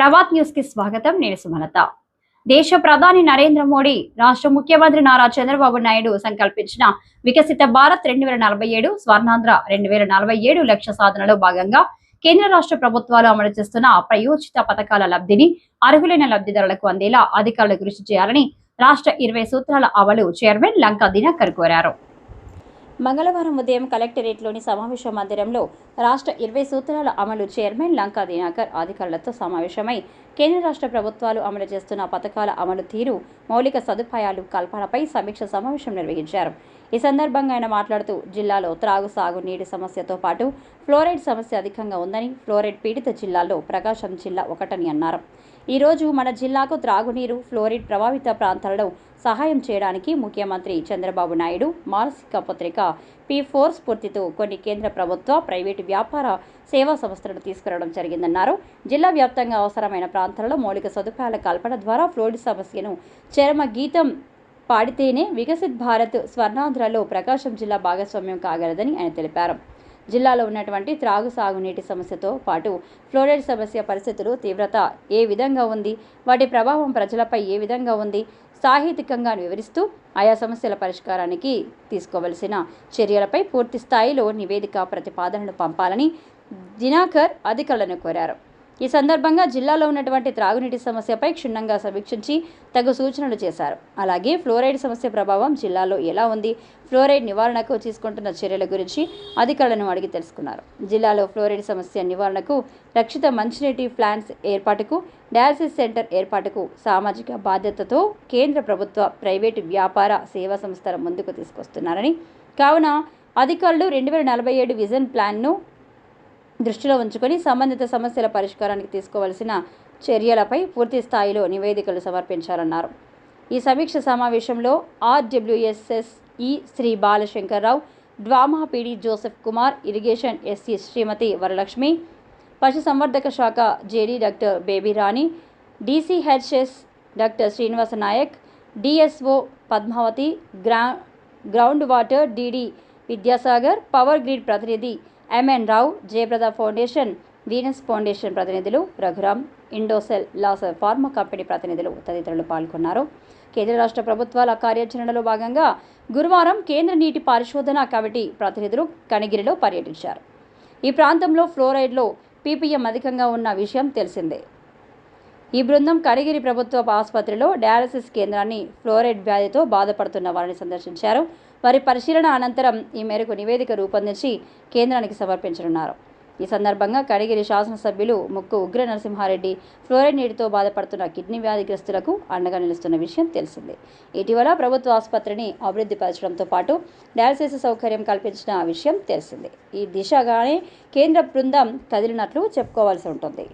ప్రభాత్ న్యూస్కి స్వాగతం. నేను సుమలత. దేశ ప్రధాని నరేంద్ర మోడీ రాష్ట్ర ముఖ్యమంత్రి నారా చంద్రబాబు నాయుడు సంకల్పించిన వికసిత భారత్ రెండు వేల నలభై ఏడు స్వర్ణాంధ్ర రెండు వేల నలభై ఏడు లక్ష్య సాధనలో భాగంగా కేంద్ర రాష్ట్ర ప్రభుత్వాలు అమలు చేస్తున్న ప్రయోజిత పథకాల లబ్ధిని అర్హులైన లబ్ధిదారులకు అందేలా అధికారులు కృషి చేయాలని రాష్ట్ర ఇరవై సూత్రాల అమలు చైర్మన్ లంకా దినకర్ కోరారు. మంగళవారం ఉదయం కలెక్టరేట్లోని సమావేశ మందిరంలో రాష్ట్ర ఇరవై సూత్రాల అమలు చైర్మన్ లంకా దినాకర్ అధికారులతో సమావేశమై కేంద్ర రాష్ట్ర ప్రభుత్వాలు అమలు చేస్తున్న పథకాల అమలు తీరు మౌలిక సదుపాయాలు కల్పనపై సమీక్ష సమావేశం నిర్వహించారు. ఈ సందర్భంగా ఆయన మాట్లాడుతూ జిల్లాలో త్రాగు సాగు నీటి సమస్యతో పాటు ఫ్లోరైడ్ సమస్య అధికంగా ఉందని ఫ్లోరైడ్ పీడిత జిల్లాల్లో ప్రకాశం జిల్లా ఒకటని అన్నారు. ఈరోజు మన జిల్లాకు త్రాగునీరు ఫ్లోరైడ్ ప్రభావిత ప్రాంతాలలో సహాయం చేయడానికి ముఖ్యమంత్రి చంద్రబాబు నాయుడు మానసిక పత్రిక పి ఫోర్ స్ఫూర్తితో కొన్ని కేంద్ర ప్రభుత్వ ప్రైవేటు వ్యాపార సేవా సంస్థలను తీసుకురావడం జరిగిందన్నారు. జిల్లా వ్యాప్తంగా అవసరమైన ప్రాంతాలలో మౌలిక సదుపాయాల కల్పన ద్వారా ఫ్లోరైడ్ సమస్యను చరమ గీతం పాడితేనే వికసిత్ భారత్ స్వర్ణాంధ్రలో ప్రకాశం జిల్లా భాగస్వామ్యం కాగలదని ఆయన తెలిపారు. జిల్లాలో ఉన్నటువంటి త్రాగు సాగునీటి సమస్యతో పాటు ఫ్లోరైడ్ సమస్య పరిస్థితులు తీవ్రత ఏ విధంగా ఉంది? వాటి ప్రభావం ప్రజలపై ఏ విధంగా ఉంది? సాహిత్యకంగా వివరిస్తూ ఆయా సమస్యల పరిష్కారానికి తీసుకోవలసిన చర్యలపై పూర్తి స్థాయిలో నివేదిక ప్రతిపాదనలు పంపాలని దినాకర్ అధికారులను కోరారు. ఈ సందర్భంగా జిల్లాలో ఉన్నటువంటి త్రాగునీటి సమస్యపై క్షుణ్ణంగా సమీక్షించి తగు సూచనలు చేశారు. అలాగే ఫ్లోరైడ్ సమస్య ప్రభావం జిల్లాలో ఎలా ఉంది? ఫ్లోరైడ్ నివారణకు తీసుకుంటున్న చర్యల గురించి అధికారులను అడిగి తెలుసుకున్నారు. జిల్లాలో ఫ్లోరైడ్ సమస్య నివారణకు రక్షిత మంచినీటి ప్లాంట్స్ ఏర్పాటుకు డయాలసిస్ సెంటర్ ఏర్పాటుకు సామాజిక బాధ్యతతో కేంద్ర ప్రభుత్వ ప్రైవేటు వ్యాపార సేవా సంస్థల ముందుకు తీసుకొస్తున్నారని కావున అధికారులు రెండు వేల నలభై ఏడు విజన్ ప్లాన్ను దృష్టిలో ఉంచుకొని సంబంధిత సమస్యల పరిష్కారానికి తీసుకోవాల్సిన చర్యలపై పూర్తి స్థాయిలో నివేదికలు సమర్పించాలన్నారు ఈ సమీక్ష సమావేశంలో RWS SE Shri Balashankarrao DWMA PD Joseph Kumar irrigation SE Shrimati Varalakshmi పశుసంవర్ధక శాఖ JD doctor Baby Rani DCHS doctor Srinivasa Nayak DSO Padmavathi గ్రా ground water DD Vidyasagar power grid ప్రతినిధి MN Rao Jayaprada foundation Venus foundation ప్రతినిధులు రఘురామ్ ఇండోసెల్ లాస్ pharma company ప్రతినిధులు తదితరులు పాల్గొన్నారు. కేంద్ర రాష్ట్ర ప్రభుత్వాల కార్యాచరణలో భాగంగా గురువారం కేంద్ర నీటి పరిశోధన కమిటీ ప్రతినిధులు కనిగిరిలో పర్యటించారు. ఈ ప్రాంతంలో ఫ్లోరైడ్లో పీపీఎం అధికంగా ఉన్న విషయం తెలిసిందే. ఈ బృందం కడిగిరి ప్రభుత్వ ఆసుపత్రిలో డయాలసిస్ కేంద్రాన్ని ఫ్లోరైడ్ వ్యాధితో బాధపడుతున్న వారిని సందర్శించారు. వారి పరిశీలన అనంతరం ఈ మేరకు నివేదిక రూపొందించి కేంద్రానికి సమర్పించనున్నారు. ఈ సందర్భంగా కడిగిరి శాసనసభ్యులు ముక్కు ఉగ్ర నరసింహారెడ్డి ఫ్లోరైడ్ నీటితో బాధపడుతున్న కిడ్నీ వ్యాధిగ్రస్తులకు అండగా నిలుస్తున్న విషయం తెలిసిందే. ఇటీవల ప్రభుత్వ ఆసుపత్రిని అభివృద్ధి పరచడంతో పాటు డయాలసిస్ సౌకర్యం కల్పించిన విషయం తెలిసిందే. ఈ దిశగానే కేంద్ర బృందం కదిలినట్లు చెప్పుకోవాల్సి ఉంటుంది.